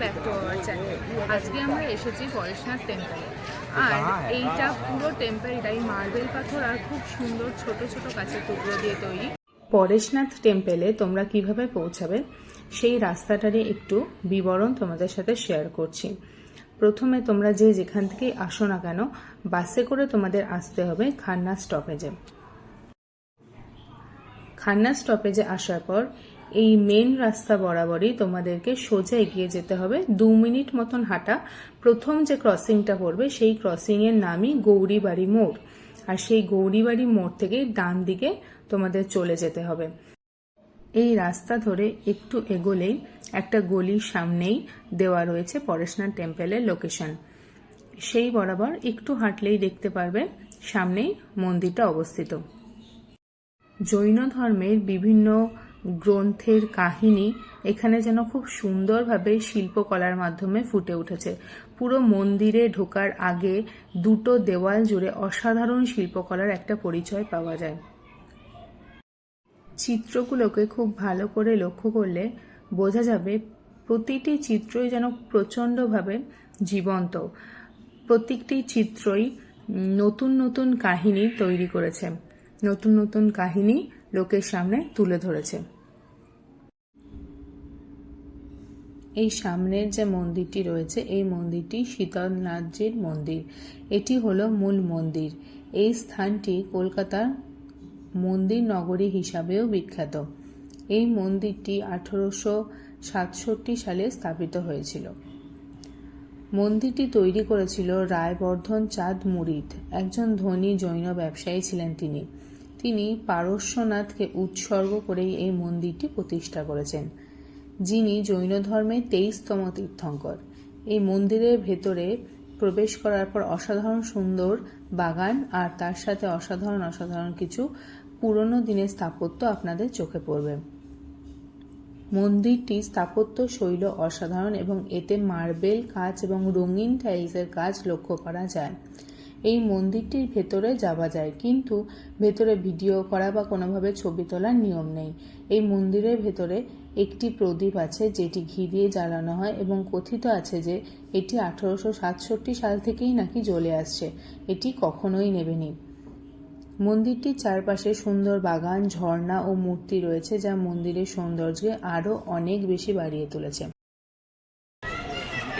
Back to our channel আজকে আমরা এসেছি পরেশনাথ টেম্পলে আর এইটা পুরো টেম্পলটাই মার্বেল পাথর আর খুব সুন্দর ছোট ছোট কাছের টুকরো দিয়ে তৈরি। পরেশনাথ টেম্পলে তোমরা কীভাবে পৌঁছাবে সেই রাস্তাটারই একটু বিবরণ তোমাদের সাথে শেয়ার করছি। প্রথমে তোমরা যে যেখান থেকে আসো না কেন বাসে করে তোমাদের আসতে হবে খান্না স্টপেজে খান্না স্টপেজে আসার পর এই মেন রাস্তা বরাবরই তোমাদেরকে সোজা এগিয়ে যেতে হবে। দু মিনিট মতন হাঁটা। প্রথম যে ক্রসিংটা পড়বে, সেই ক্রসিং এর নামই গৌরীবাড়ি মোড়। আর সেই গৌরীবাড়ি মোড় থেকে ডান দিকে তোমাদের চলে যেতে হবে। এই রাস্তা ধরে একটু এগোলেই একটা গলির সামনেই দেওয়া রয়েছে পরেশনাথ টেম্পলের লোকেশন সেই বরাবর একটু হাঁটলেই দেখতে পারবে সামনেই মন্দিরটা অবস্থিত। জৈন ধর্মের বিভিন্ন গ্রন্থের কাহিনী এখানে যেন খুব সুন্দরভাবে শিল্পকলার মাধ্যমে ফুটে উঠেছে। পুরো মন্দিরে ঢোকার আগে দুটো দেওয়াল জুড়ে অসাধারণ শিল্পকলার একটা পরিচয় পাওয়া যায়। চিত্রগুলোকে খুব ভালো করে লক্ষ্য করলে বোঝা যাবে প্রতিটি চিত্রই যেন প্রচণ্ডভাবে জীবন্ত। প্রত্যেকটি চিত্রই নতুন নতুন কাহিনী তৈরি করেছে। নতুন নতুন কাহিনী লোকের সামনে তুলে ধরেছে। এই সামনের যে মন্দিরটি রয়েছে, এই মন্দিরটি শীতলনাথজির মন্দির। এটি হলো মূল মন্দির। এই স্থানটি কলকাতার মন্দির নগরী হিসাবেও বিখ্যাত। এই মন্দিরটি আঠারোশো সাতষট্টি সালে স্থাপিত হয়েছিল। মন্দিরটি তৈরি করেছিল রায়বর্ধন চাঁদ মুরিদ একজন ধনী জৈন ব্যবসায়ী ছিলেন তিনি। তিনি পারস্যনাথকে উৎসর্গ করেই এই মন্দিরটি প্রতিষ্ঠা করেছেন, যিনি জৈন ধর্মের তেইশতম তীর্থঙ্কর। এই মন্দিরের ভেতরে প্রবেশ করার পর অসাধারণ সুন্দর বাগান আর তার সাথে অসাধারণ অসাধারণ কিছু পুরনো দিনের স্থাপত্য আপনাদের চোখে পড়বে। মন্দিরটি স্থাপত্য শৈল অসাধারণ এবং এতে মার্বেল কাজ এবং রঙিন টাইলসের কাজ লক্ষ্য করা যায়। এই মন্দিরটির ভেতরে যাওয়া যায়। কিন্তু ভেতরে ভিডিও করা বা কোনোভাবে ছবি তোলার নিয়ম নেই। এই মন্দিরের ভেতরে একটি প্রদীপ আছে যেটি ঘি দিয়ে জ্বালানো হয় এবং কথিত আছে যে এটি আঠারোশো সাতষট্টি সাল থেকেই নাকি জ্বলে আসছে। এটি কখনোই নেবেনি। মন্দিরটির চারপাশে সুন্দর বাগান, ঝর্ণা ও মূর্তি রয়েছে যা মন্দিরের সৌন্দর্যকে আরও অনেক বেশি বাড়িয়ে তুলেছে।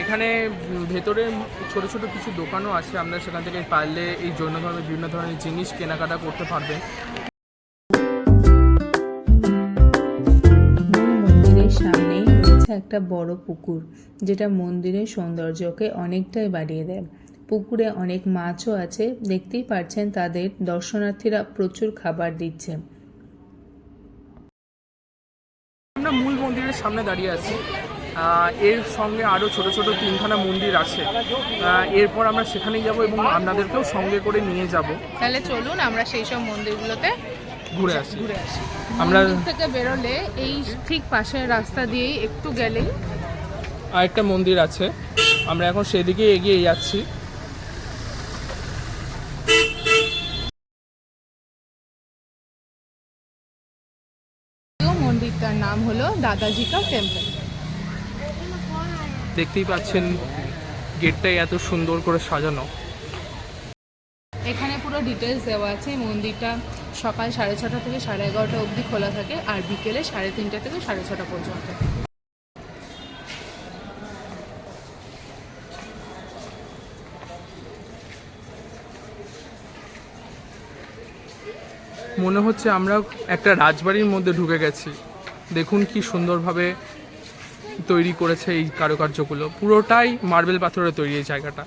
এখানে ভেতরে ছোট ছোট কিছু দোকানও আছে। আপনারা সেখান থেকে পারলে এই জৈন ধর্মের বিভিন্ন ধরনের জিনিস কেনাকাটা করতে পারবেন। মন্দিরের সামনেই রয়েছে একটা বড় পুকুর যেটা মন্দিরের সৌন্দর্যকে অনেকটাই বাড়িয়ে দেয়। পুকুরে অনেক মাছও আছে। দেখতেই পাচ্ছেন তাদের দর্শনার্থীরা প্রচুর খাবার দিচ্ছে। আমরা মূল মন্দিরের সামনে দাঁড়িয়ে আছি। এর সঙ্গে আরও ছোট ছোট তিনখানা মন্দির আছে। এরপর আমরা সেখানেই যাব এবং আপনাদেরকেও সঙ্গে করে নিয়ে যাব। তাহলে চলুন আমরা সেই সব মন্দিরগুলোতে ঘুরে আসি। ঘুরে আসি। আমরা থেকে বেরোলে এই ঠিক পাশের রাস্তা দিয়েই একটু গেলেই আরেকটা মন্দির আছে। আমরা এখন সেদিকে এগিয়ে যাচ্ছি। মন্দিরটার নাম হলো দাদাজি কা টেম্পল দেখতেই পাচ্ছেন গেটটাই এত সুন্দর করে সাজানো। এখানে পুরো ডিটেলস দেওয়া আছে। মন্দিরটা সকাল সাড়ে ছটা থেকে সাড়ে এগারোটা অবধি খোলা থাকে আর বিকেলে সাড়ে তিনটা থেকে সাড়ে ছটা পর্যন্ত। মনে হচ্ছে আমরা একটা রাজবাড়ির মধ্যে ঢুকে গেছি। দেখুন কি সুন্দরভাবে তৈরি করেছে এই কারুকার্যগুলো। পুরোটাই মার্বেল পাথরের তৈরি এই জায়গাটা।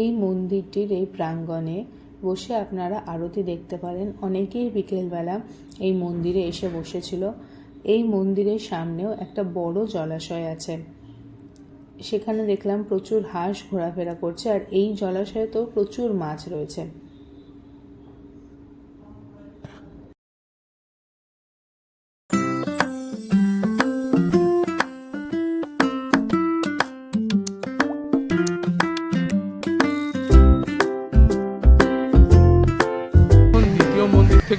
এই মন্দিরটির এই প্রাঙ্গণে বসে আপনারা আরতি দেখতে পারেন। অনেকেই বিকেলবেলা এই মন্দিরে এসে বসেছিল। এই মন্দিরের সামনেও একটা বড় জলাশয় আছে। সেখানে দেখলাম প্রচুর হাঁস ঘোরাফেরা করছে আর এই জলাশয়ে তো প্রচুর মাছ রয়েছে।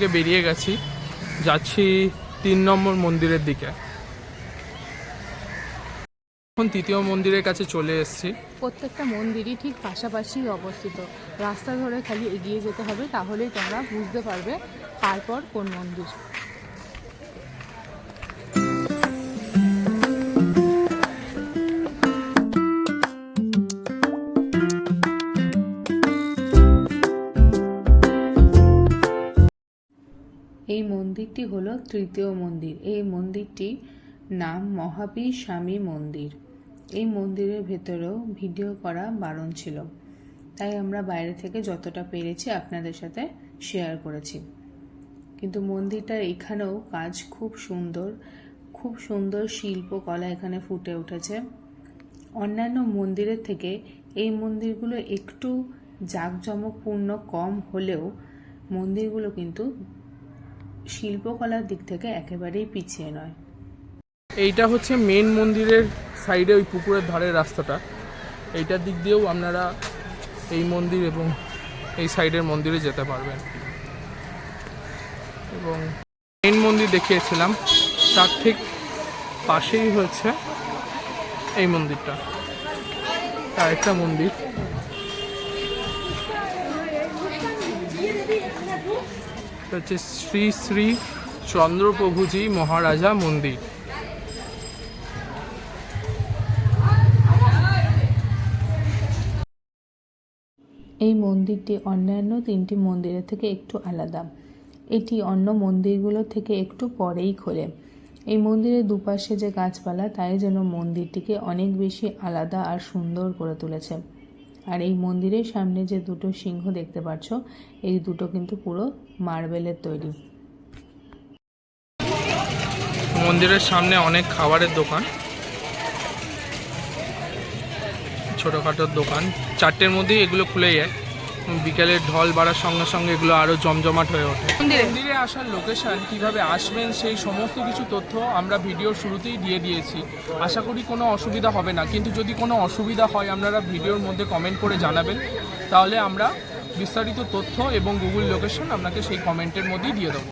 থেকে বেরিয়ে গেছি। যাচ্ছি তিন নম্বর মন্দিরের দিকে। এখন তৃতীয় মন্দিরের কাছে চলে এসেছি। প্রত্যেকটা মন্দিরই ঠিক পাশাপাশি অবস্থিত। রাস্তা ধরে খালি এগিয়ে যেতে হবে, তাহলেই তোমরা বুঝতে পারবে তারপর কোন মন্দির। মন্দিরটি হলো তৃতীয় মন্দির। এই মন্দিরটি নাম মহাবীর স্বামী মন্দির। এই মন্দিরের ভেতরেও ভিডিও করা বারণ ছিল। তাই আমরা বাইরে থেকে যতটা পেরেছি আপনাদের সাথে শেয়ার করেছি। কিন্তু মন্দিরটার এখানেও কাজ খুব সুন্দর। খুব সুন্দর শিল্পকলা এখানে ফুটে উঠেছে। অন্যান্য মন্দিরের থেকে এই মন্দিরগুলো একটু জাঁকজমকপূর্ণ কম হলেও মন্দিরগুলো কিন্তু শিল্পকলার দিক থেকে একেবারেই পিছিয়ে নয়। এইটা হচ্ছে মেন মন্দিরের সাইডে ওই পুকুরের ধারের রাস্তাটা। এইটার দিক দিয়েও আপনারা এই মন্দির এবং এই সাইডের মন্দিরে যেতে পারবেন। এবং মেন মন্দির দেখিয়েছিলাম, তার ঠিক পাশেই হচ্ছে এই মন্দিরটা। আরেকটা মন্দির। এটা হচ্ছে শ্রী শ্রী চন্দ্রপ্রভুজি মহারাজা মন্দির। এই মন্দিরটি অন্যান্য তিনটি মন্দিরের থেকে একটু আলাদা। এটি অন্য মন্দিরগুলো থেকে একটু পরেই খোলে। এই মন্দিরের দুপাশে যে গাছপালা, তাই যেন মন্দিরটিকে অনেক বেশি আলাদা আর সুন্দর করে তুলেছে। আর এই মন্দিরের সামনে যে দুটো সিংহ দেখতে পাচ্ছ এই দুটো কিন্তু পুরো মার্বেলের তৈরি। মন্দিরের সামনে অনেক খাবারের দোকান। ছোটোখাটোর দোকান। চারটের মধ্যেই এগুলো খুলে যায়। বিকেলের ঢল বাড়ার সঙ্গে সঙ্গে এগুলো আরও জমজমাট হয়ে ওঠে। মন্দিরে। আসার লোকেশন কীভাবে আসবেন সেই সমস্ত কিছু তথ্য আমরা ভিডিওর শুরুতেই দিয়ে দিয়েছি। আশা করি কোনো অসুবিধা হবে না। কিন্তু যদি কোনো অসুবিধা হয় আপনারা ভিডিওর মধ্যে কমেন্ট করে জানাবেন। তাহলে আমরা বিস্তারিত তথ্য এবং গুগল লোকেশন আপনাকে সেই কমেন্টের মধ্যেই দিয়ে দেবো।